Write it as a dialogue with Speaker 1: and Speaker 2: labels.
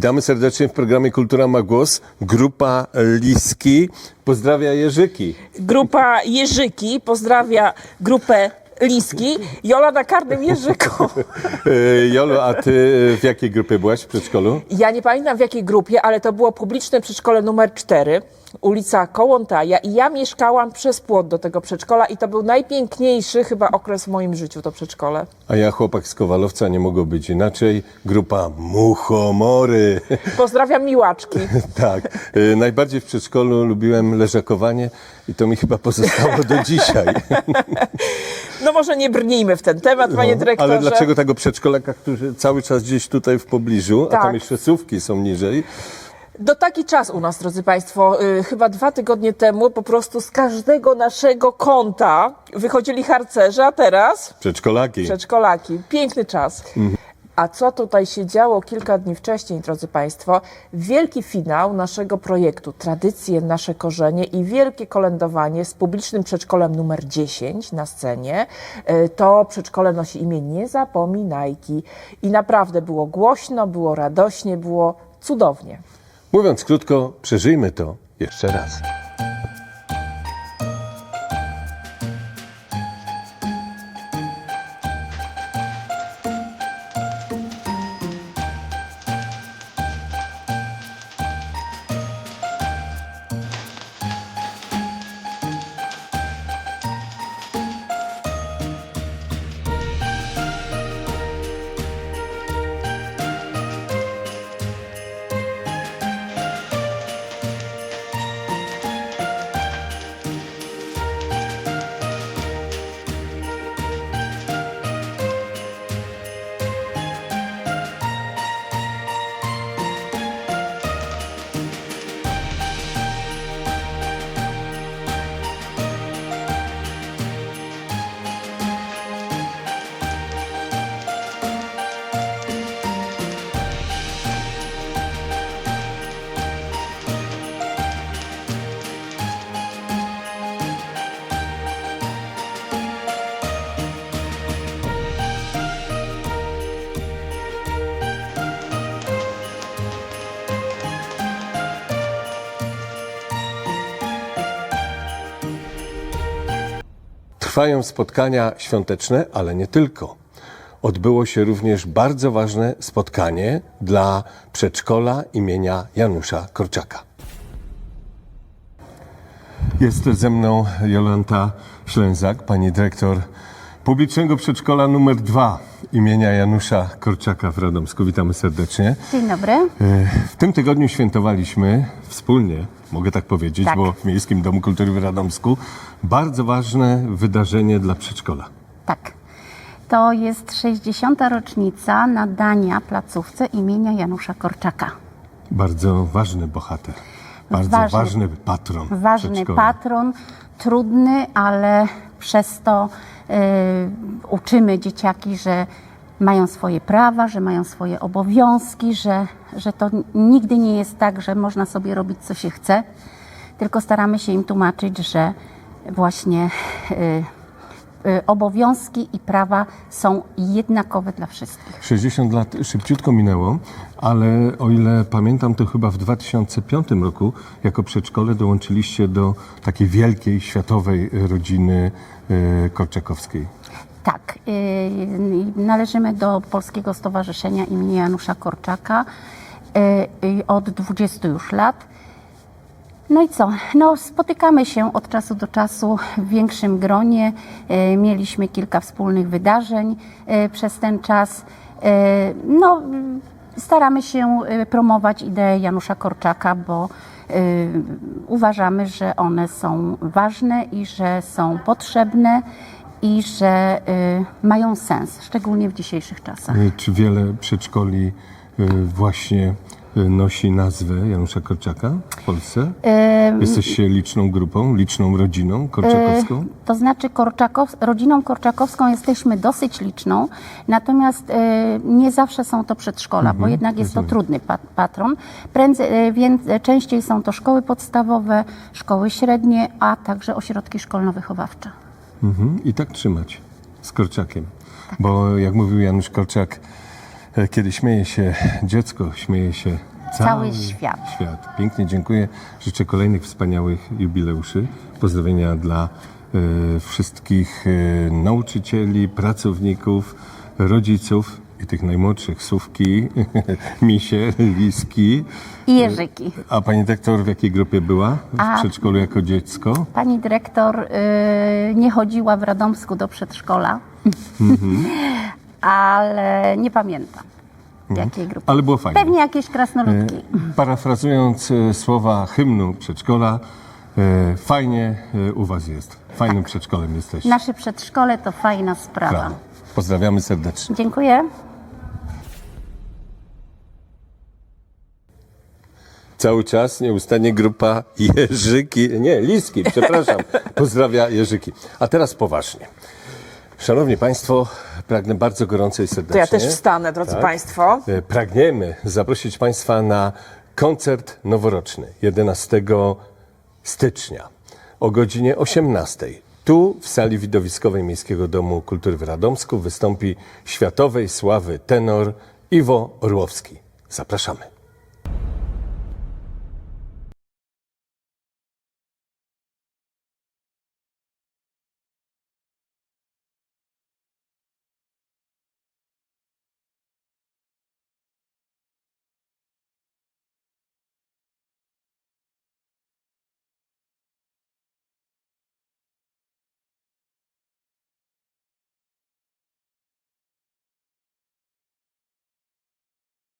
Speaker 1: Witamy serdecznie w programie Kultura ma głos. Grupa Liski pozdrawia Jerzyki.
Speaker 2: Grupa Jerzyki pozdrawia grupę Liski. Jola na karnym Jerzyku.
Speaker 1: E, Jolo, a ty w jakiej grupie byłaś w przedszkolu?
Speaker 2: Ja nie pamiętam w jakiej grupie, ale to było publiczne przedszkole numer 4, ulica Kołątaja i ja mieszkałam przez płot do tego przedszkola i to był najpiękniejszy chyba okres w moim życiu, to przedszkole.
Speaker 1: A ja chłopak z Kowalowca, nie mogło być inaczej. Grupa Muchomory.
Speaker 2: Pozdrawiam miłaczki.
Speaker 1: tak. E, Najbardziej w przedszkolu lubiłem leżakowanie i to mi chyba pozostało do dzisiaj.
Speaker 2: No może nie brnijmy w ten temat, panie dyrektorze.
Speaker 1: Ale dlaczego tego przedszkolaka, który cały czas gdzieś tutaj w pobliżu, a
Speaker 2: Tak.
Speaker 1: tam jeszcze słówki są niżej,
Speaker 2: Do taki czas u nas, drodzy Państwo, y, chyba dwa tygodnie temu po prostu z każdego naszego kąta wychodzili harcerze, a teraz
Speaker 1: przedszkolaki.
Speaker 2: przedszkolaki. Piękny czas. A co tutaj się działo kilka dni wcześniej, drodzy Państwo? Wielki finał naszego projektu Tradycje, nasze korzenie i wielkie kolędowanie z publicznym przedszkolem numer 10 na scenie. E, To przedszkole nosi imię Niezapominajki. I naprawdę było głośno, było radośnie, było cudownie.
Speaker 1: Mówiąc krótko, przeżyjmy to jeszcze raz. Trwają spotkania świąteczne, ale nie tylko. Odbyło się również bardzo ważne spotkanie dla przedszkola imienia Janusza Korczaka. Jest ze mną Jolanta Ślęzak, pani dyrektor publicznego przedszkola numer 2 imienia Janusza Korczaka w Radomsku. Witamy serdecznie.
Speaker 3: Dzień dobry.
Speaker 1: E, W tym tygodniu świętowaliśmy wspólnie, mogę tak powiedzieć,
Speaker 3: Tak.
Speaker 1: bo w Miejskim Domu Kultury w Radomsku, bardzo ważne wydarzenie dla przedszkola.
Speaker 3: Tak. To jest 60. rocznica nadania placówce imienia Janusza Korczaka.
Speaker 1: Bardzo ważny bohater, bardzo
Speaker 3: Ważny-
Speaker 1: ważny, patron
Speaker 3: Ważny patron, trudny, ale przez to y, uczymy dzieciaki, że mają swoje prawa, że mają swoje obowiązki, że, że to nigdy nie jest tak, że można sobie robić co się chce, tylko staramy się im tłumaczyć, że właśnie y, obowiązki i prawa są jednakowe dla wszystkich.
Speaker 1: 60 lat szybciutko minęło, ale o ile pamiętam, to chyba w 2005 roku jako przedszkole dołączyliście do takiej wielkiej światowej rodziny e, korczakowskiej.
Speaker 3: Tak, y, należymy do Polskiego Stowarzyszenia imienia Janusza Korczaka y, y, od 20 już lat. No i co? No, spotykamy się od czasu do czasu w większym gronie. Y, Mieliśmy kilka wspólnych wydarzeń y, przez ten czas. Y, No, staramy się promować ideę Janusza Korczaka, bo uważamy, że one są ważne i że są potrzebne i że mają sens, szczególnie w dzisiejszych czasach.
Speaker 1: E, Czy wiele przedszkoli e, właśnie e, nosi nazwę Janusza Korczaka w Polsce? Jesteście liczną grupą, liczną rodziną korczakowską?
Speaker 3: To znaczy Korczakow, rodziną korczakowską jesteśmy dosyć liczną, natomiast e, nie zawsze są to przedszkola, bo jednak jest to trudny pa- patron. Prędzej, e, więc e, częściej są to szkoły podstawowe, szkoły średnie, a także ośrodki szkolno-wychowawcze.
Speaker 1: Mhm. I tak trzymać z Korczakiem. Bo jak mówił Janusz Korczak, e, kiedy śmieje się dziecko, śmieje się
Speaker 3: Cały świat.
Speaker 1: świat. Pięknie dziękuję. Życzę kolejnych wspaniałych jubileuszy. Pozdrowienia dla e, wszystkich e, nauczycieli, pracowników, rodziców i tych najmłodszych, Sówki, Misie, Liski.
Speaker 3: I Jerzyki.
Speaker 1: A pani dyrektor w jakiej grupie była w
Speaker 3: A-
Speaker 1: przedszkolu jako dziecko?
Speaker 3: Pani dyrektor y, nie chodziła w Radomsku do przedszkola, ale nie pamiętam w jakiej grupie.
Speaker 1: Ale było fajnie.
Speaker 3: Pewnie jakieś krasnoludki.
Speaker 1: Parafrazując e, słowa hymnu przedszkola, e, fajnie e, u was jest. Fajnym przedszkolem jesteście.
Speaker 3: Nasze przedszkole to fajna sprawa.
Speaker 1: Brawo. Pozdrawiamy serdecznie.
Speaker 3: Dziękuję.
Speaker 1: Cały czas nieustannie grupa Jerzyki, nie, Liski, przepraszam, pozdrawia Jerzyki. A teraz poważnie. Szanowni Państwo, pragnę bardzo gorąco i serdecznie.
Speaker 2: To ja też wstanę, drodzy
Speaker 1: Tak.
Speaker 2: Państwo.
Speaker 1: E, Pragniemy zaprosić Państwa na koncert noworoczny 11 stycznia o godzinie 18. Tu w sali widowiskowej Miejskiego Domu Kultury w Radomsku wystąpi światowej sławy tenor Iwo Orłowski. Zapraszamy.